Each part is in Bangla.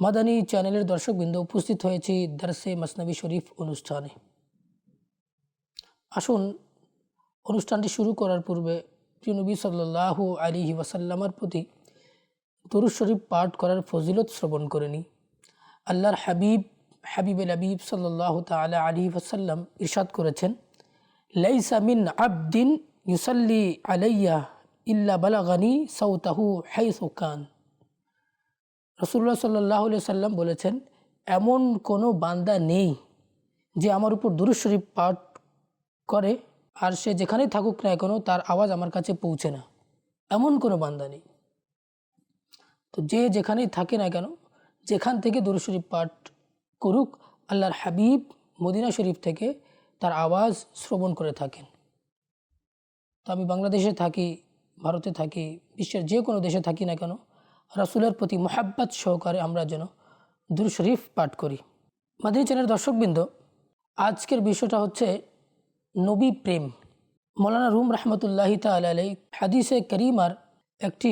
মাদানী চ্যানেলের দর্শকবৃন্দ উপস্থিত হয়েছি দারসে মাসনাবি শরীফ অনুষ্ঠানে। আসুন, অনুষ্ঠানটি শুরু করার পূর্বে প্রিয়নবী সাল্লাহ আলিহি ওয়াসাল্লামার প্রতি দরুদ শরীফ পাঠ করার ফজিলত শ্রবণ করে নিই। আল্লাহর হাবিব হাবিব এল হাবিব সাল্লাহ তালা আলী ওয়াসাল্লাম ইরশাদ করেছেন, লাইসা মিন আবদিন ইউসাল্লি আলাইয়া ইল্লা বালাগানি সৌতাহু হাইসুকান রসুল্লাহ সাল্লাহ সাল্লাম বলেছেন, এমন কোনো বান্দা নেই যে আমার উপর দুরুদ শরীফ পাঠ করে, আর সে যেখানেই থাকুক না এখনও তার আওয়াজ আমার কাছে পৌঁছে না। এমন কোনো বান্দা নেই। তো যে যেখানেই থাকে না কেন, যেখান থেকে দুরুদ শরীফ পাঠ করুক, আল্লাহর হাবিব মদিনা শরীফ থেকে তার আওয়াজ শ্রবণ করে থাকেন। তো আমি বাংলাদেশে থাকি, ভারতে থাকি, বিশ্বের যে কোনো দেশে থাকি না কেন রাসুলের প্রতি মোহাব্বত সহকারে আমরা যেন দুর শরীফ পাঠ করি। মাদিনী চ্যানেলের দর্শকবৃন্দ, আজকের বিষয়টা হচ্ছে নবী প্রেম। মৌলানা রুম রহমতুল্লাহি তালাই হাদিসে করিমার একটি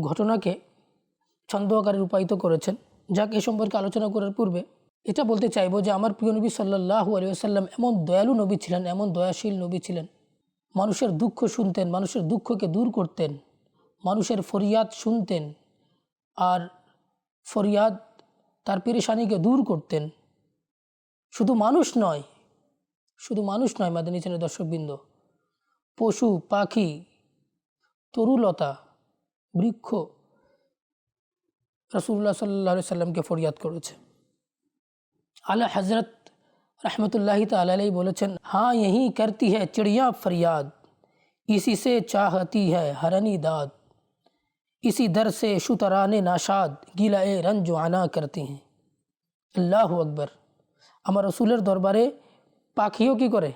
ঘটনাকে ছন্দ আকারে রূপায়িত করেছেন। যাক, এ সম্পর্কে আলোচনা করার পূর্বে এটা বলতে চাইব যে, আমার প্রিয় নবী সাল্লাহু আলিয়াল্লাম এমন দয়ালু নবী ছিলেন, এমন দয়াশীল নবী ছিলেন। মানুষের দুঃখ শুনতেন, মানুষের দুঃখকে দূর করতেন, মানুষের ফরিয়াদ শুনতেন আর ফরিয়াদ তার পেরেশানিকে দূর করতেন শুধু মানুষ নয় শুধু মানুষ নয় মাদানী চ্যানেল দর্শকবৃন্দ পশু পাখি তরুলতা বৃক্ষ রসুল্লাহ সাল্লা সাল্লামকে ফরিয়াদ করেছে আলা হজরত रहमतुल्लाह ताली বলেছেন हाँ यही करती है चिड़िया फरियाद इसी से चाहती है हरनी दाद इसी दर से शुतरान नाशाद गिलाए रंज आना करते हैं। আল্লাহ আকবর আমার রসুলের দরবারে পাখিও কি করে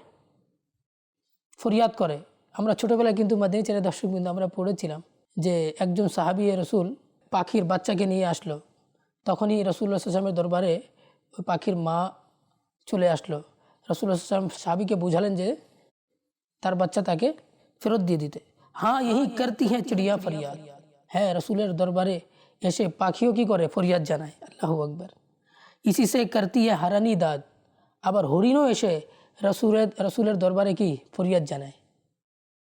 ফরিয়াদ করে আমরা ছোটোবেলায় কিন্তু মাদিনী ছেলে দর্শকবৃন্দ আমরা পড়েছিলাম যে একজন সাহাবি রসুল পাখির বাচ্চাকে নিয়ে আসলো। তখনই রসুল্লাহামের দরবারে ওই পাখির মা চলে আসলো। রসুল্লাহাম সাহাবিকে বুঝালেন যে তার বাচ্চা তাকে ফেরত দিয়ে দিতে। হ্যাঁ এই করতি হ্যাঁ চিড়িয়া ফরিয়াদ হ্যাঁ রসুলের দরবারে এসে পাখিও কি করে? ফরিয়াদ জানায়। আল্লাহ আকবর। ইসি সে করতি হারানি দাদ আবার হরিণও এসে রসুলের রসুলের দরবারে কি? ফরিয়াদ জানায়।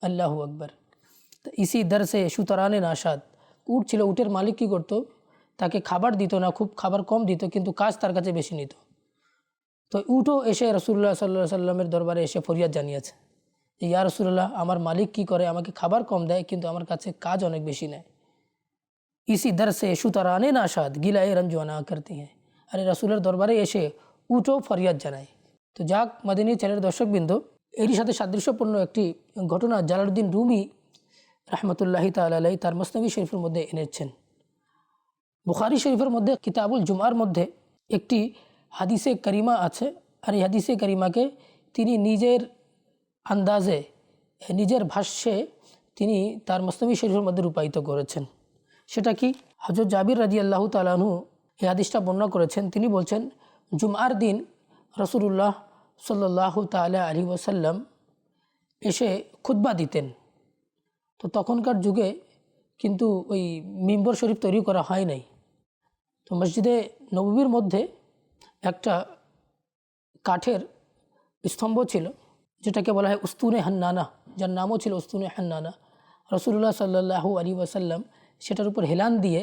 আল্লাহ আকবর। ইসি দর সে সুতরানে নাসাদ উট ছিল, উটের মালিক কী করতো? তাকে খাবার দিত না, খুব খাবার কম দিত, কিন্তু কাজ তার কাছে বেশি নিত। তো উটও এসে রসুল্লাহ সাল্লাহ সাল্লামের দরবারে এসে ফরিয়াদ জানিয়েছে। যে, ইয়া রসুল্লাহ আমার মালিক কি করে? আমাকে খাবার কম দেয়, কিন্তু আমার কাছে কাজ অনেক বেশি নেয়। ইসি দর সে সুতরানে নাসাদ গিলায় রঞ্জুয়ানা করতে হ্যাঁ আরে রসুলের দরবারে এসে উটও ফরিয়াদ জানায় তো যাক মাদিনী চ্যানেলের দর্শকবৃন্দ এরই সাথে সাদৃশ্যপূর্ণ একটি ঘটনা জালালুদ্দিন রুমি রহমতুল্লাহি তালাই তার মসনবী শরীফের মধ্যে এনেছেন। বুখারি শরীফের মধ্যে কিতাবুল জুমার মধ্যে একটি হাদিসে করিমা আছে। আর এই হাদিসে করিমাকে তিনি নিজের আন্দাজে, নিজের ভাষ্যে তিনি তার মসনবী শরীফের মধ্যে রূপায়িত করেছেন। সেটা কি? হজরত জাবির রাজি আল্লাহ তালাহু এই হাদিসটা বর্ণনা করেছেন। তিনি বলছেন জুমার দিন রসুল্লাহ সাল্লাহ তালা আলী ওসাল্লাম এসে খুদ্া দিতেন। তো তখনকার যুগে কিন্তু ওই মিম্বর শরীফ তৈরি করা হয় নাই। তো মসজিদে নবীর মধ্যে একটা কাঠের স্তম্ভ ছিল, যেটাকে বলা হয় উস্তুনে হান্নানা, যার নামও ছিল উস্তুনে হান্নানা। রসুল্লাহ সাল্লাহু আলী ওয়াসাল্লাম সেটার উপর হেলান দিয়ে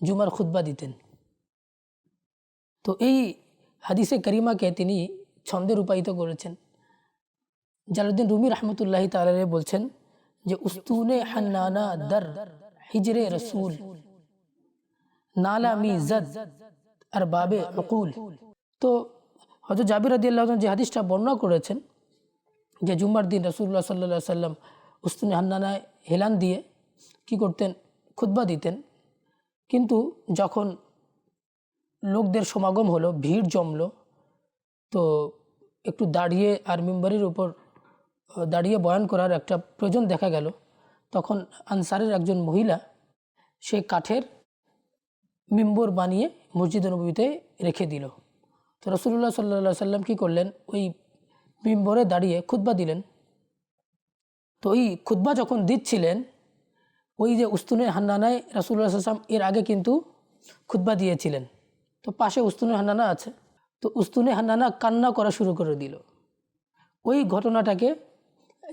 জুমার খুদ্া দিতেন। তো এই হাদিসে করিমাকে তিনি ছন্দে রূপায়িত করেছেন। জালাউদ্দিন রুমি রহমতুল্লাহ তালে বলছেন যে, উস্তুনে হান্নানা দর হিজরে রসুল নালা মি জদ আর বাবে অকুল তো হজরত জাবির আদি আল্লাহ যে হাদিসটা বর্ণনা করেছেন যে জুম্মার দিন রসুল্লাহ সাল্লা সাল্লাম উস্তুনে হান্নানায় হেলান দিয়ে কি করতেন? খুতবা দিতেন। কিন্তু যখন লোকদের সমাগম হলো, ভিড় জমলো, তো একটু দাঁড়িয়ে আর মেম্বারের উপর দাঁড়িয়ে বয়ান করার একটা প্রয়োজন দেখা গেল। তখন আনসারের একজন মহিলা সে কাঠের মিম্বর বানিয়ে মসজিদ নবীতে রেখে দিল। তো রসুল্লাহ সাল্লা সাল্লাম কী করলেন? ওই মিম্বরে দাঁড়িয়ে খুতবা দিলেন। তো ওই খুতবা যখন দিচ্ছিলেন ওই যে উস্তুনে হান্নানায় রাসুল্লাহ সাল্লাম এর আগে কিন্তু খুতবা দিয়েছিলেন। তো পাশে উস্তুনে হান্নানা আছে। তো উস্তুনে হান্নানা কান্না করা শুরু করে দিল। ওই ঘটনাটাকে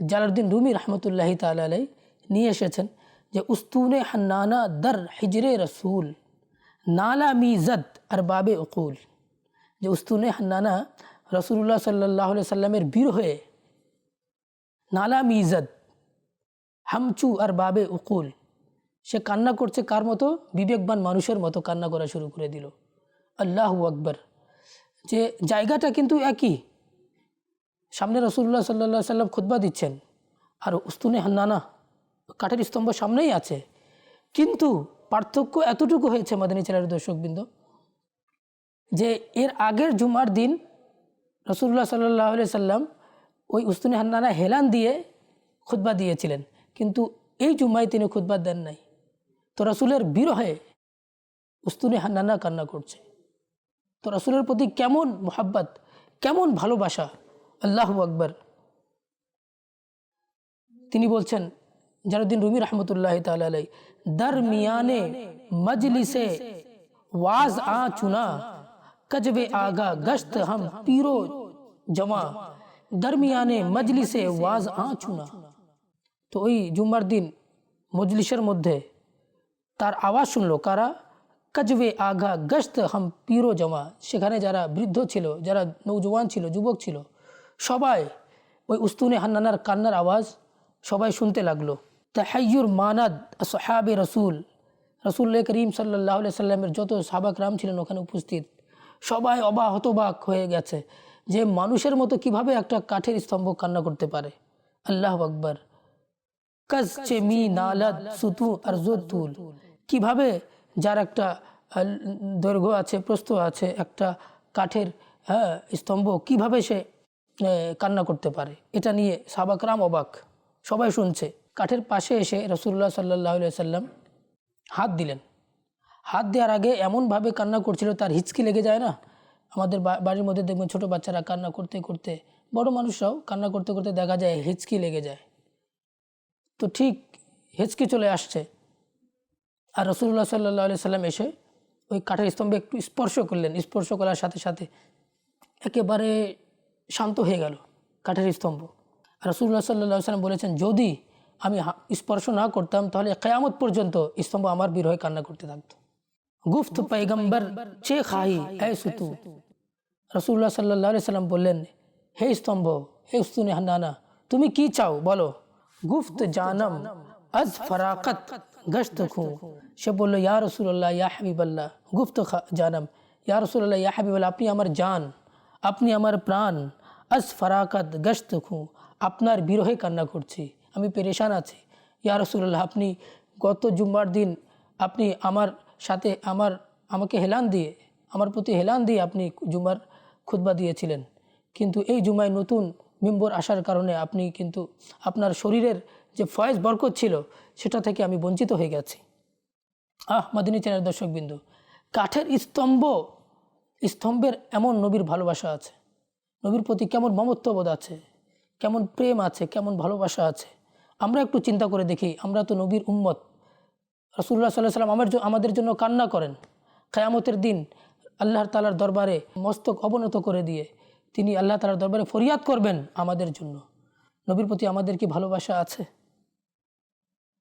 জালালউদ্দিন রুমি রহমতুল্লাহি তালাই নিয়ে এসেছেন যে উস্তুনে হান্নানা দর হিজরে রসুল, নালা মিজদ আর বাবে উকুল। যে উস্তুনে হান্নানা রসুল্লাহ সাল্লাহ সাল্লামের বীর হয়ে, নালা মিজদ হামচু আর বাবে উকুল। সে কান্না করছে কার মতো? বিবেকবান মানুষের মতো কান্না করা শুরু করে দিল। আল্লাহ আকবর। যে জায়গাটা কিন্তু একই। সামনে রসুল্লাহ সাল্লা সাল্লাম খুতবা দিচ্ছেন। আর উস্তুনে হান্নানা কাঠের স্তম্ভ সামনেই আছে। কিন্তু পার্থক্য এতটুকু হয়েছে, মাদানী ছেলের দর্শকবৃন্দ, যে এর আগের জুমার দিন রসুল্লাহ সাল্লাহ সাল্লাম ওই উস্তুনে হান্নানা হেলান দিয়ে খুতবা দিয়েছিলেন। কিন্তু এই জুম্মায় তিনি খুদ্া দেন নাই। তো রাসুলের বিরহে উস্তুনি হান্নানা কান্না করছে। তো রাসুলের প্রতি কেমন মোহাব্বত, কেমন ভালোবাসা, আল্লাহ আকবর। তিনি বলছেন, জারুদ্দিন রুমি রহমতুল্লাহ তালাই দর মিয়ানে মজলিসে ওয়াজ আ চুনা কজবে আগা গশত হম পিরো জমা, দরমিয়ানে মজলিসে ওয়াজ আ চুনা তো ওই জুম্মার দিন মজলিসের মধ্যে তার আওয়াজ শুনল, কারা? কাজবে আঘা গস্ত হাম পিরো জমা। সেখানে যারা বৃদ্ধ ছিল, যারা নৌজওয়ান ছিল, যুবক ছিল, সবাই ওই উস্তুনে হান্নানার কান্নার আওয়াজ সবাই শুনতে লাগল। তাহাইয়ুর মানাদ সাহাবে রসুল রসুল্লাহ করিম সাল্লাহ সাল্লামের যত সাবাক রাম ছিলেন ওখানে উপস্থিত, সবাই অবা হতবাক হয়ে গেছে যে মানুষের মতো কীভাবে একটা কাঠের স্তম্ভ কান্না করতে পারে। আল্লাহ আকবর। কাজ মি নালাদ সুতু আর তুল। কীভাবে? যার একটা দৈর্ঘ্য আছে, প্রস্থ আছে, একটা কাঠের হ্যাঁ স্তম্ভ, কীভাবে সে কান্না করতে পারে? এটা নিয়ে সাবাকরাম অবাক। সবাই শুনছে। কাঠের পাশে এসে রসুল্লাহ সাল্লাহ সাল্লাম হাত দিলেন। হাত দেওয়ার আগে এমনভাবে কান্না করছিল, তার হিচকি লেগে যায় না? আমাদের বাড়ির মধ্যে দেখবেন ছোটো বাচ্চারা কান্না করতে করতে, বড় মানুষরাও কান্না করতে করতে দেখা যায় হিচকি লেগে যায়। তো ঠিক হেঁচকে চলে আসছে। আর রসুল্লাহ সাল্লা আলি সাল্লাম এসে ওই কাঠের স্তম্ভে একটু স্পর্শ করলেন। স্পর্শ করার সাথে সাথে একেবারে শান্ত হয়ে গেল কাঠের স্তম্ভ। আর রসুল্লাহ সাল্লা সাল্লাম বলেছেন, যদি আমি স্পর্শ না করতাম, তাহলে কেয়ামত পর্যন্ত স্তম্ভ আমার বীর হয়ে কান্না করতে থাকতো। গুফত পাইগম্বর চে খাহি, এ সুতু। রসুল্লাহ সাল্লাহ সাল্লাম বললেন, হে স্তম্ভ, হে উস্তুনে হান্নানা, তুমি কি চাও? বলো। গুফত জানম, আজ ফরাকত গশত খু। সে বলল, ইয়া রসুল্লাহ ইয়া হাবিবাল্লাহ, গুফত খা- জানম। ইয়া রসুল্লাহ ইয়া হাবিবাল্লাহ, আপনি আমার জান, আপনি আমার প্রাণ, আজ ফরাকত গশত খু। আপনার বিরহে কান্না করছি, আমি পেরেশান আছি। ইয়া রসুল্লাহ আপনি গত জুম্মার দিন আপনি আমার সাথে আমার, আমাকে হেলান দিয়ে, আমার প্রতি হেলান দিয়ে আপনি জুমার খুতবা দিয়েছিলেন। কিন্তু এই জুমায় নতুন মেম্বর আসার কারণে আপনি কিন্তু আপনার শরীরের যে ফয়েজ বরকত ছিল, সেটা থেকে আমি বঞ্চিত হয়ে গেছি। আহ, মাদিনী চ্যানেল দর্শকবিন্দু, কাঠের স্তম্ভ, স্তম্ভের এমন নবীর ভালোবাসা আছে। নবীর প্রতি কেমন মমত্ববোধ আছে, কেমন প্রেম আছে, কেমন ভালোবাসা আছে। আমরা একটু চিন্তা করে দেখি, আমরা তো নবীর উম্মত। রসুল্লাহ সাল্লাহ সাল্লাম আমার আমাদের জন্য কান্না করেন। কেয়ামতের দিন আল্লাহর তালার দরবারে মস্তক অবনত করে দিয়ে তিনি আল্লাহ তালার দরবারে ফরিয়াদ করবেন আমাদের জন্য। নবীর প্রতি আমাদের কি ভালোবাসা আছে?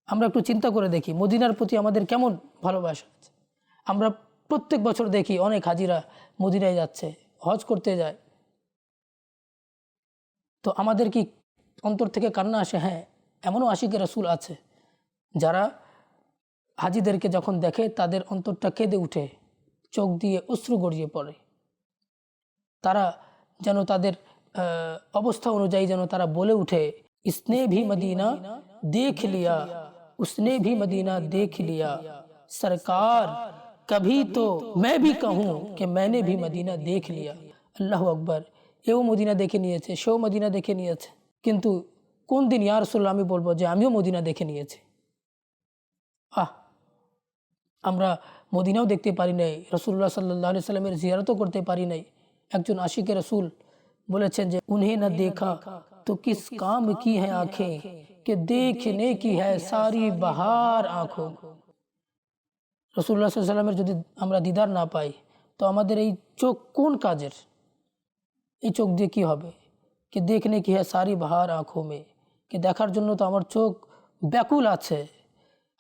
আমরা একটু চিন্তা করে দেখি, মদিনার প্রতি আমাদের কেমন ভালোবাসা আছে? আমরা প্রত্যেক বছর দেখি অনেক হাজিরা মদিনায় যাচ্ছে, হজ করতে যায়। তো আমাদের কি অন্তর থেকে কান্না আসে? হ্যাঁ এমনও আশিকে রসুল আছে, যারা হাজিদেরকে যখন দেখে তাদের অন্তরটা কেঁদে উঠে, চোখ দিয়ে অশ্রু গড়িয়ে পড়ে। তারা যেন তাদের আহ, অবস্থা অনুযায়ী যেন তারা বলে উঠে इसने भी मदीना देख लिया उसने भी मदीना देख लिया सरकार कभी तो मैं भी कहूँ कि मैंने भी মদিনা দেখ লিয়া আল্লাহ আকবর এও মদিনা দেখে নিয়েছে সেও মদিনা দেখে নিয়েছে কিন্তু কোন দিন ইয়া রসুল্লাহ আমি বলবো যে আমিও মদিনা দেখে নিয়েছি আহ আমরা মদিনাও দেখতে পারি নাই রসুল্লাহ সাল্লাহ আলি সাল্লামের জিয়ারতও করতে পারি নাই একজন আশিকে রসুল বলেছেন যে উন্হেঁ না দেখা তো কিস কাম কি হ্যাঁ আঁখে? কে দেখনে কি হ্যাঁ সারি বাহার আঁখো? রসুল্লাহ সাল্লামের যদি আমরা দিদার না পাই তো আমাদের এই চোখ কোন কাজের? এই চোখ দিয়ে কি হবে? কে দেখনে কি হ্যাঁ সারি বাহার আঁখো মে? কে দেখার জন্য তো আমার চোখ ব্যাকুল আছে।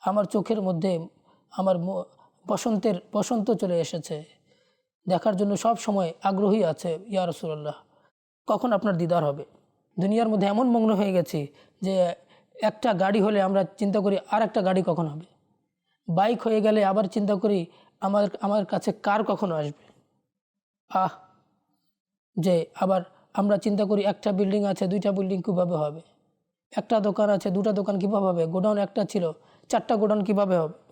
আমার চোখের মধ্যে আমার বসন্তের বসন্ত চলে এসেছে। দেখার জন্য সব সময় আগ্রহী আছে, ইয়া রসুল্লাহ কখন আপনার দিদার হবে? দুনিয়ার মধ্যে এমন মগ্ন হয়ে গেছি যে একটা গাড়ি হলে আমরা চিন্তা করি আর একটা গাড়ি কখন হবে? বাইক হয়ে গেলে আবার চিন্তা করি আমার আমার কাছে কার কখন আসবে? আহ! যে আবার আমরা চিন্তা করি একটা বিল্ডিং আছে, দুইটা বিল্ডিং কীভাবে হবে? একটা দোকান আছে, দুটা দোকান কীভাবে হবে? গোডাউন একটা ছিল, চারটা গোডাউন কীভাবে হবে?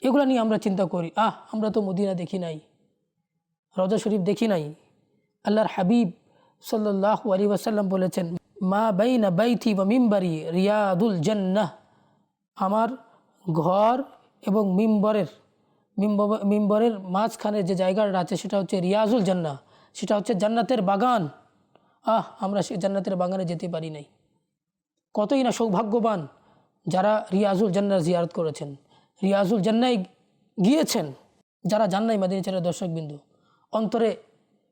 এগুলো নিয়ে আমরা চিন্তা করি, আহ, আমরা তো মদিনা দেখি নাই, রজা শরীফ দেখি নাই। আল্লাহর হাবিব সাল্লাহ আলী ওয়াসাল্লাম বলেছেন, মা বাইনা বাইথি বা মিম্বারি রিয়াদুল জান্নাহ। আমার ঘর এবং মিম্বরের, মিম্ব- মিম্বরের মাঝখানে যে জায়গাটা আছে সেটা হচ্ছে রিয়াজুল জান্নাহ, সেটা হচ্ছে জান্নাতের বাগান। আহ, আমরা সে জান্নাতের বাগানে যেতে পারি নাই। কতই না সৌভাগ্যবান যারা রিয়াজুল জান্নার জিয়ারত করেছেন। রিয়াজুল জান্নাই গিয়েছেন। যারা জান্নাই মাদিনী চ্যানেলের দর্শকবিন্দু অন্তরে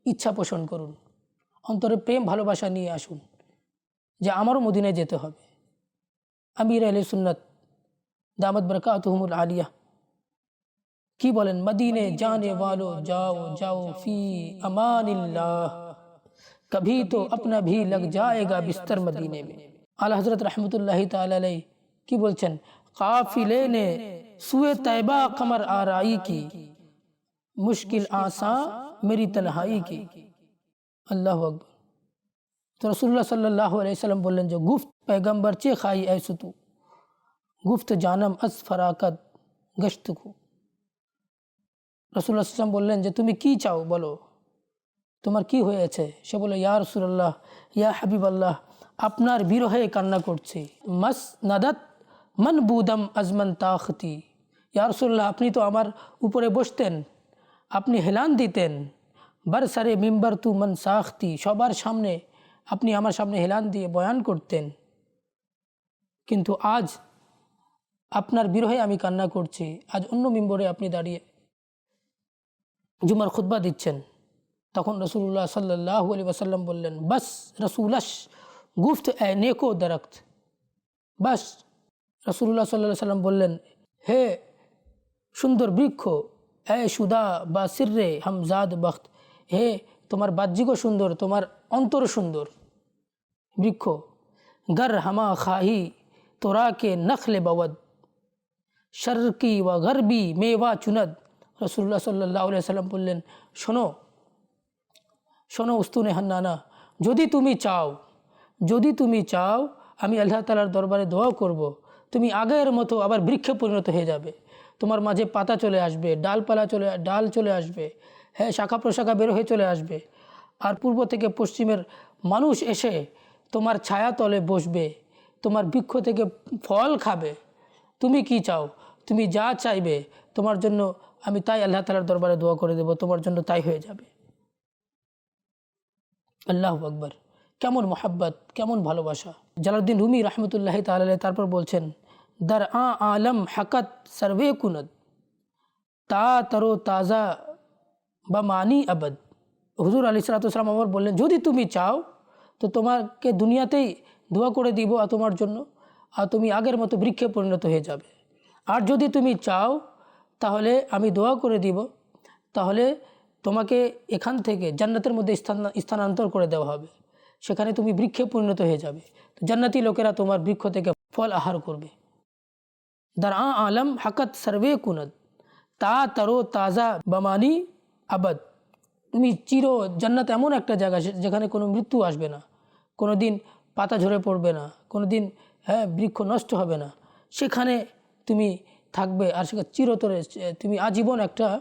ইচ্ছা পোষণ করুন। অন্তরে প্রেম ভালোবাসা নিয়ে আসুন যে আমারও মদিনায় যেতে হবে। আমির আলী সুন্নাত দামদ বরকা আতহমুল আলিয়া। কি বলেন? মদিনে জানে ভালো যাও যাও ফি আমানিল্লাহ। কভি তো আপনা ভি লগ যায়গা বিস্তর মদিনে মে। আল্লাহ হজরত রহমতুল্লাহ তালাই কি বলছেন? কাফিলে নে সুয়ে তৈবা কমর আরাই কি মুশকিল আসা মেরি তনহাই কি আল্লাহ আকবর তো রসুল্লাহ সাল্লাহ আলাইসাল্লাম বললেন যে গুফত पैगम्बर चे खाई ऐसु तू गुफ्त जानम अस फराकत गश्त को রসুল্লাহ সাল্লাম বললেন যে তুমি কি চাও বলো তোমার কি হয়েছে সে বলে ইয়া রসুল্লাহ ইয়া হাবিব আল্লাহ আপনার বিরহে কান্না করছি মাস নাদাত মন বুদম আজমান তাখতি? ইয়া রসুল্লাহ আপনি তো আমার উপরে বসতেন, আপনি হেলান দিতেন। বার সারে মিম্বার তু মন সাখতি, সবার সামনে আপনি আমার সামনে হেলান দিয়ে বয়ান করতেন। কিন্তু আজ আপনার বিরহে আমি কান্না করছি, আজ অন্য মিম্বরে আপনি দাঁড়িয়ে জুমার খুতবা দিচ্ছেন। তখন রসুল্লাহ সাল্লাহ আলী ওসাল্লাম বললেন, বাস রসুলাস গুফত এ নেকো দরক্ত, বাস রসুল্লাহ সাল্লাহ সাল্লাম বললেন, হে সুন্দর বৃক্ষ, এ সুদা বা সিররে হামজাদ বখত, হে তোমার বাহ্যিকও সুন্দর, তোমার অন্তর সুন্দর বৃক্ষ, গর হামা খাহি তোরা কে নখলে বওয়াদ, শরকি বা গরবি মেওয়া চুনদ রসুল্লাহ সাল্লাহ সাল্লাম বললেন, শোনো শোনো উস্তুনে হান্নানা, যদি তুমি চাও, যদি তুমি চাও, আমি আল্লাহ তালার দরবারে দোয়া করব। তুমি আগের মতো আবার বৃক্ষে পরিণত হয়ে যাবে। তোমার মাঝে পাতা চলে আসবে, ডালপালা চলে, ডাল চলে আসবে হ্যাঁ শাখা প্রশাখা বের হয়ে চলে আসবে। আর পূর্ব থেকে পশ্চিমের মানুষ এসে তোমার ছায়া তলে বসবে, তোমার বৃক্ষ থেকে ফল খাবে। তুমি কি চাও? তুমি যা চাইবে, তোমার জন্য আমি তাই আল্লাহ তালার দরবারে দোয়া করে দেব, তোমার জন্য তাই হয়ে যাবে। আল্লাহ আকবর। কেমন মোহাব্বত, কেমন ভালোবাসা। জালাউদ্দিন রুমি রহমতুল্লাহ তাল্লাহ তারপর বলছেন দার আ আলম হাকাত সর্বে কুনদ তা তরো তাজা বা মানি আবদ হুজুর আলী সালাতাম আমার বললেন যদি তুমি চাও, তো তোমাকে দুনিয়াতেই দোয়া করে দিব, আর তোমার জন্য, আর তুমি আগের মতো বৃক্ষে পরিণত হয়ে যাবে। আর যদি তুমি চাও, তাহলে আমি দোয়া করে দিব, তাহলে তোমাকে এখান থেকে জান্নাতের মধ্যে স্থান, স্থানান্তর করে দেওয়া হবে। সেখানে তুমি বৃক্ষে পরিণত হয়ে যাবে। জান্নাতি লোকেরা তোমার বৃক্ষ থেকে ফল আহার করবে। দার আলম হাকাত সর্বে কুনদ তা তারো তাজা বামানি আবাদ তুমি চির জান্নাত এমন একটা জায়গা যেখানে কোনো মৃত্যু আসবে না। কোনো দিন পাতা ঝরে পড়বে না। কোনো দিন হ্যাঁ বৃক্ষ নষ্ট হবে না। সেখানে তুমি থাকবে আর সেটা চিরতরে, তুমি আজীবন একটা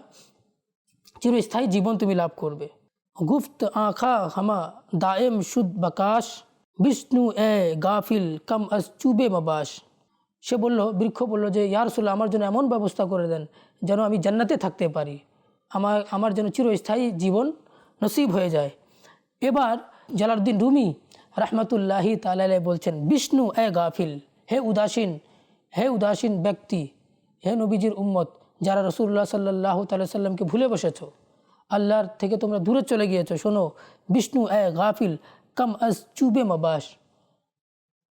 চিরস্থায়ী জীবন তুমি লাভ করবে। গুফত আঁখা হামা দায়েম শুদ বাকাশ। বিষ্ণু এ গাফিল কাম আস চুবে মাবাস সে বলল, বৃক্ষ বলল যে ইয়ারসুল্লাহ আমার জন্য এমন ব্যবস্থা করে দেন যেন আমি জান্নাতে থাকতে পারি। আমার আমার যেন চিরস্থায়ী জীবন নসিব হয়ে যায়। এবার জালালউদ্দিন রুমি রহমতুল্লাহি তালাই বলছেন, বিষ্ণু এ গাফিল, হে উদাসীন হে উদাসীন ব্যক্তি, হে নবীজির উম্মত, যারা রসুল্লাহ সাল্লাহ তাল্লাহ সাল্লামকে ভুলে বসেছ, আল্লাহর থেকে তোমরা দূরে চলে গিয়েছো, শোনো, বিষ্ণু এ গাফিল, কাম আজ চুবে মাবাস,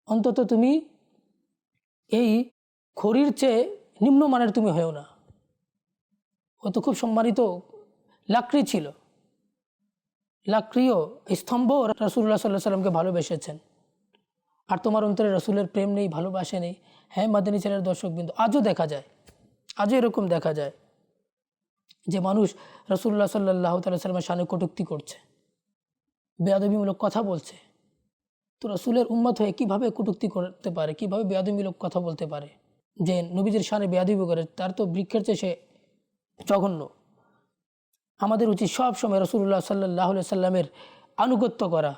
অন্তত তুমি এই খড়ির চেয়ে নিম্নমানের তুমি হয়েও না। ও তো খুব সম্মানিত লাকড়ি ছিল। লাকড়িও স্তম্ভ রসুল্লাহ সাল্লাহ সাল্লামকে ভালোবেসেছেন। আর তোমার অন্তরে রসুলের প্রেম নেই, ভালোবাসে নেই। হ্যাঁ মাদানী ছেলের দর্শক বিন্দু, আজও দেখা যায়। আজও এরকম দেখা যায় যে মানুষ রসুল্লাহ সাল্লাহ তাল্লাহ সাল্লামের সামনে কটুক্তি করছে। বেয়াদবিমূলক কথা বলছে। তো রসুলের উম্মত হয়ে কীভাবে কটুক্তি করতে পারে, কীভাবে বেয়াদবিমূলক কথা বলতে পারে? যে নবীজির সামনে বেয়াদবি করে, তার তো বৃক্ষের চেয়ে সে জঘন্য। আমাদের উচিত সব সময় রসুল্লাহ সাল্লাহ সাল্লামের আনুগত্য করা,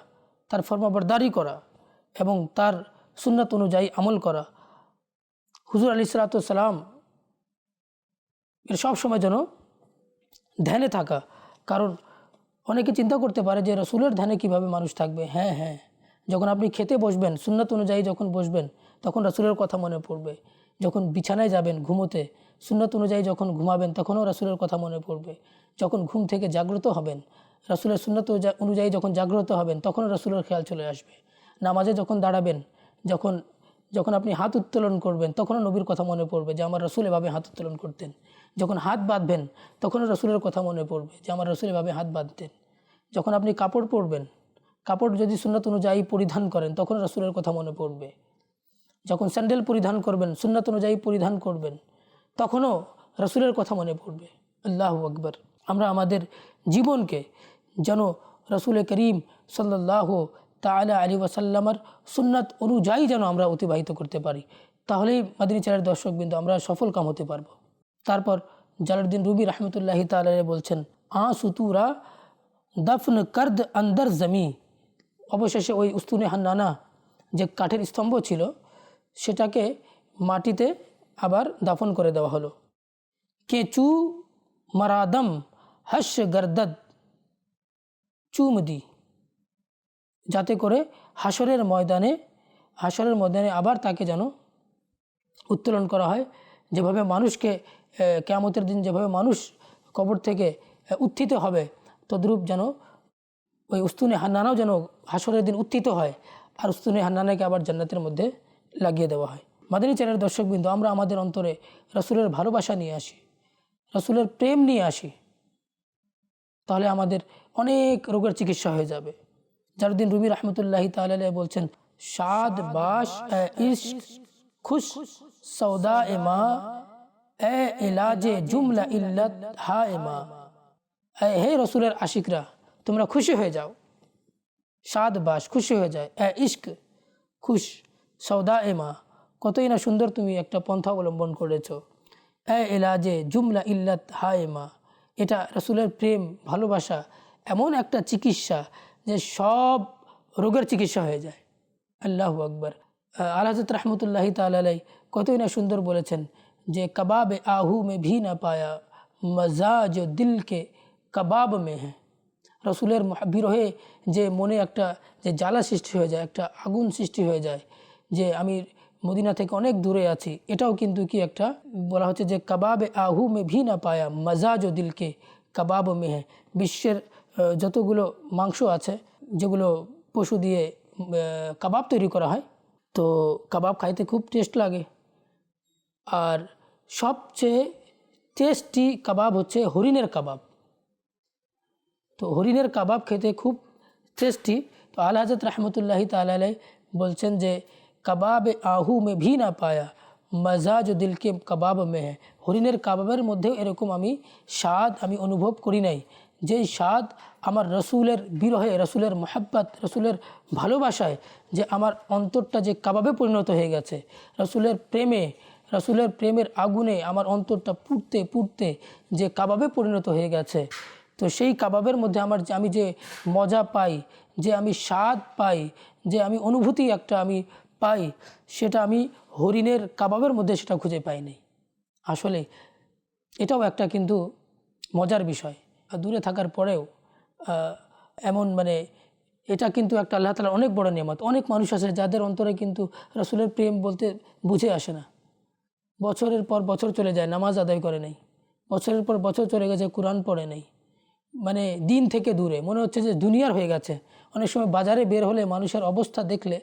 তার ফর্মাবরদারি করা এবং তার সুন্নাত অনুযায়ী আমল করা। হুজুর আলি সালাতাম এর সব সময় যেন ধ্যানে থাকা। কারণ অনেকে চিন্তা করতে পারে যে রসুলের ধ্যানে কীভাবে মানুষ থাকবে? হ্যাঁ হ্যাঁ। যখন আপনি খেতে বসবেন, সুন্নাত অনুযায়ী যখন বসবেন, তখন রসুলের কথা মনে পড়বে। যখন বিছানায় যাবেন ঘুমোতে, সুন্নত অনুযায়ী যখন ঘুমাবেন, তখনও রাসুলের কথা মনে পড়বে। যখন ঘুম থেকে জাগ্রত হবেন, রাসুলের সুন্নত অনুযায়ী যখন জাগ্রত হবেন, তখনও রাসুলের খেয়াল চলে আসবে। নামাজে যখন দাঁড়াবেন, যখন যখন আপনি হাত উত্তোলন করবেন, তখনও নবীর কথা মনে পড়বে যে, আমার রসুল এভাবে হাত উত্তোলন করতেন। যখন হাত বাঁধবেন, তখনও রসুলের কথা মনে পড়বে যে, আমার রসুল এভাবে হাত বাঁধতেন। যখন আপনি কাপড় পরবেন কাপড় যদি সুন্নত অনুযায়ী পরিধান করেন, তখন রসুলের কথা মনে পড়বে। যখন স্যান্ডেল পরিধান করবেন, সুন্নত অনুযায়ী পরিধান করবেন, তখনও রসুলের কথা মনে পড়বে। আল্লাহ আকবর। আমরা আমাদের জীবনকে যেন রসুল করিম সাল্লাহ তালা আলী ওয়াসাল্লামার সুন্নাত অনুযায়ী যেন আমরা অতিবাহিত করতে পারি, তাহলেই মাদিনী চারের দর্শক বিন্দু আমরা সফল কাম হতে পারব। তারপর জালালুদ্দিন রুবি রহমতুল্লাহি তালা বলছেন, আ সুতুরা দফন কর্দ আন্দর জমি। অবশেষে ওই উস্তুনে হান্নানা যে কাঠের স্তম্ভ ছিল, সেটাকে মাটিতে আবার দাফন করে দেওয়া হলো। কেঁচু মারাদম হস গর্দদ চুমদি। যাতে করে হাসরের ময়দানে হাসরের ময়দানে আবার তাকে যেন উত্তোলন করা হয়। যেভাবে মানুষকে কেয়ামতের দিন যেভাবে মানুষ কবর থেকে উত্থিত হবে, তদ্রূপ যেন ওই উস্তুনে হান্নানাও যেন হাসরের দিন উত্থিত হয় আর উস্তুনে হান্নানাকে আবার জান্নাতের মধ্যে লাগিয়ে দেওয়া হয়। মাদানী চ্যানেলের দর্শকবৃন্দ, আমরা আমাদের অন্তরে রসুলের ভালোবাসা নিয়ে আসি, রসুলের প্রেম নিয়ে আসি, তাহলে আমাদের অনেক রোগের চিকিৎসা হয়ে যাবে। জারুদ্দিন রুমি রহমতুল্লাহি তাল বলছেন, সাদ বাস খুশ সৌদা এমা এ ইলাজে জুমলা ইল্লত হা এমা হে রসুলের আশিকরা তোমরা খুশি হয়ে যাও। সাদ বাস, খুশি হয়ে যায়। এ ইস্ক খুশ সৌদা এ মা, কতই না সুন্দর তুমি একটা পন্থা অবলম্বন করেছ। এ, এলাজে, জুমলা ইল্লাত হা মা, এটা রসুলের প্রেম, ভালোবাসা, এমন একটা চিকিৎসা যে সব রোগের চিকিৎসা হয়ে যায়। আল্লাহ আকবর। আলহাজত রহমতুল্লাহি তালাই কতই না সুন্দর বলেছেন যে, কবাব আহু মে ভি না পায়া, মজাজ যে দিলকে কবাব মে হ্যাঁ রসুলের বিরহে যে মনে একটা, যে জ্বালা সৃষ্টি হয়ে যায়, একটা আগুন সৃষ্টি হয়ে যায়, যে আমি মদিনা থেকে অনেক দূরে আছি, এটাও কিন্তু কি একটা বলা হচ্ছে যে কাবাব আহু মে ভি না পায়া, মজাজ ও দিলকে কাবাব মেহে বিশ্বের যতগুলো মাংস আছে, যেগুলো পশু দিয়ে কাবাব তৈরি করা হয়, তো কাবাব খাইতে খুব টেস্ট লাগে। আর সবচেয়ে টেস্টি কাবাব হচ্ছে হরিণের কাবাব। তো হরিণের কাবাব খেতে খুব টেস্টি তো আল হাজরত রহমতুল্লাহি তালাই বলছেন যে, কাবাব আহু মে ভি না পায়া মজা যো দিলকে কাবাব মে হ্যাঁ হরিণের কাবাবের মধ্যেও এরকম আমি স্বাদ আমি অনুভব করি নাই। যে স্বাদ আমার রসুলের বিরহে, রসুলের মহাব্বাত, রসুলের ভালোবাসায় যে আমার অন্তরটা যে কাবাবে পরিণত হয়ে গেছে। রসুলের প্রেমে, রসুলের প্রেমের আগুনে আমার অন্তরটা পুড়তে পুড়তে যে কাবাবে পরিণত হয়ে গেছে। তো সেই কাবাবের মধ্যে আমার যে আমি যে মজা পাই, যে আমি স্বাদ পাই, যে আমি অনুভূতি একটা আমি পাই, সেটা আমি হরিণের কাবাবের মধ্যে সেটা খুঁজে পাইনি আসলে এটাও একটা কিন্তু মজার বিষয়। আর দূরে থাকার পরেও এমন মানে এটা কিন্তু একটা আল্লাহ তালার অনেক বড় নিয়ামত। অনেক মানুষ আছে যাদের অন্তরে কিন্তু রসুলের প্রেম বলতে বুঝে আসে না। বছরের পর বছর চলে যায়, নামাজ আদায় করে নেই। বছরের পর বছর চলে গেছে, কোরআন পড়ে নেই। মানে দিন থেকে দূরে। মনে হচ্ছে যে দুনিয়ার হয়ে গেছে। অনেক সময় বাজারে বের হলে মানুষের অবস্থা দেখলে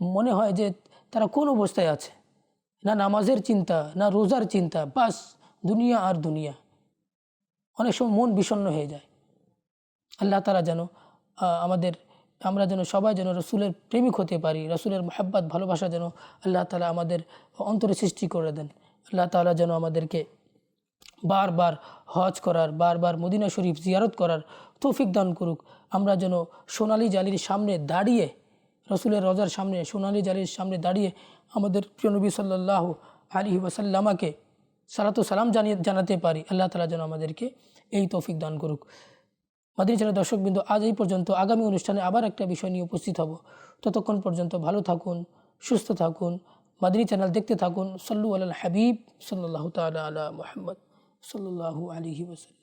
মনে হয় যে তারা কোন অবস্থায় আছে? না নামাজের চিন্তা, না রোজার চিন্তা, বাস দুনিয়া আর দুনিয়া। অনেক সময় মন বিষণ্ণ হয়ে যায়। আল্লাহ তালা যেন আমাদের, আমরা যেন সবাই যেন রসুলের প্রেমিক হতে পারি, রসুলের মোহাব্বত, ভালোবাসা যেন আল্লাহ তালা আমাদের অন্তরে সৃষ্টি করে দেন। আল্লাহ তালা যেন আমাদেরকে বারবার হজ করার, বারবার মদিনা শরীফ জিয়ারত করার তৌফিক দান করুক। আমরা যেন সোনালী জালির সামনে দাঁড়িয়ে, রসুলের রজার সামনে, সোনালী জালির সামনে দাঁড়িয়ে আমাদের প্রিয়নবী সাল্লাহ আলী ওয়াসাল্লামাকে সালাতু সালাম জানিয়ে, জানাতে পারি। আল্লাহ তালা যেন আমাদেরকে এই তৌফিক দান করুক। মাদিনী চ্যানেল দর্শকবৃন্দ আজ এই পর্যন্ত। আগামী অনুষ্ঠানে আবার একটা বিষয় নিয়ে উপস্থিত হব। ততক্ষণ পর্যন্ত ভালো থাকুন, সুস্থ থাকুন মাদিনী চ্যানেল দেখতে থাকুন। সল্লু আল হাবিব সাল্লাহ তালা আলা মোহাম্মদ। সাল্লাহ আলহি ওসাল্লাম